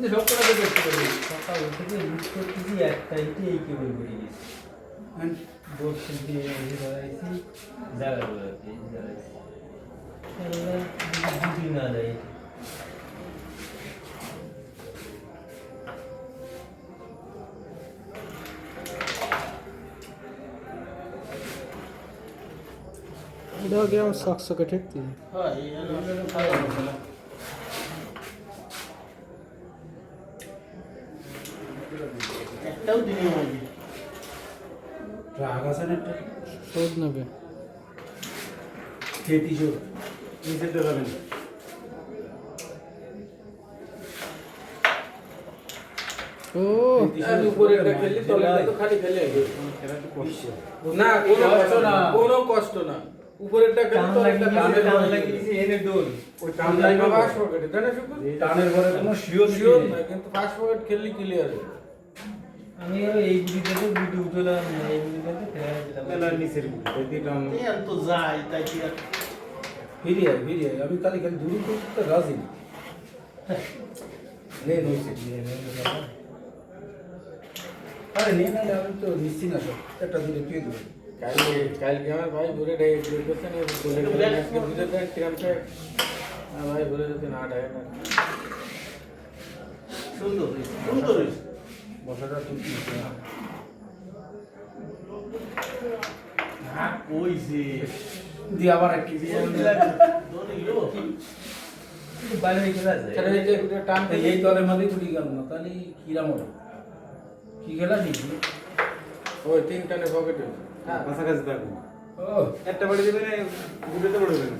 কিন্তু সব কটা তো দেখতে পারি সকাল থেকে ইউজ করতেছি একটা ইটে এই কেবল করে গেছি বক্সিল দিয়ে এসে দাঁড়াইছি জায়গা করে এই দাঁড়াইছি আল্লাহ, যদি না যায় এটা কেমন সকসকে ঠেকতি হ্যাঁ এই হলো খাওয়া হলো একটাও দিনে হয়নি। রাগ আছে না একটা? শোধ নেবে। তেত্রিশশো নিচেরটা যাবেন ও। আর উপরেরটা খেললি তলেরটা তো খালি খেলে এরা তো করছে না কোনো কষ্ট না না। কোনো কষ্ট না। উপরেরটা তলেরটা লাগিয়ে কামে টান এনে দৌড় ওই টান টান লাগবে লাগবে পকেটে তাই না শুকুর? টানের পরে কোনো শিওর শিওর না কিন্তু ফাস্ট পকেট খেললি ক্লিয়ার আমি আরো এই বুড়িতে তো বুড়ি উঠলাম এই বুড়িতে ফেরা দিলাম মেলার নিচের এই দিয়ে টান এই তো যাই তাই কি আর ফিরে আয় ফিরে আয় আমি খালি খালি দূরে করতে রাজি না নে নইছে আরে নে না আমি তো নিচ্ছি না সব একটা দূরে তুই দূরে কালকে কালকে আমার ভাই ঘুরে ডাই ঘুরে করতে না ঘুরে ঘুরে আজকে বুঝে দেয় ট্রামটা আমার ভাই ঘুরে যেতে না ডায় না সুন্দর হয়েছে, সুন্দর না হ্যাঁ কইছে দিয়ে আবার এক কেজি বাইরে খেলা যায় টান এই দলের মধ্যে গুলি গেল না তাহলে কিরাম হবে কি খেলা ঠিক ওই তিন টানে পকেটে হ্যাঁ কাছাকাছি থাকব ও একটা বাড়ি দেবে না দুটোতে বড় দেবে না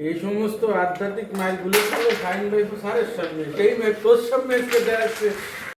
এই সমস্ত আধ্যাত্মিক মাইলগুলো ছিল সাইন ভাই তো সারের সামনে সেই মেয়ে তোর সামনে এসে দেখাচ্ছে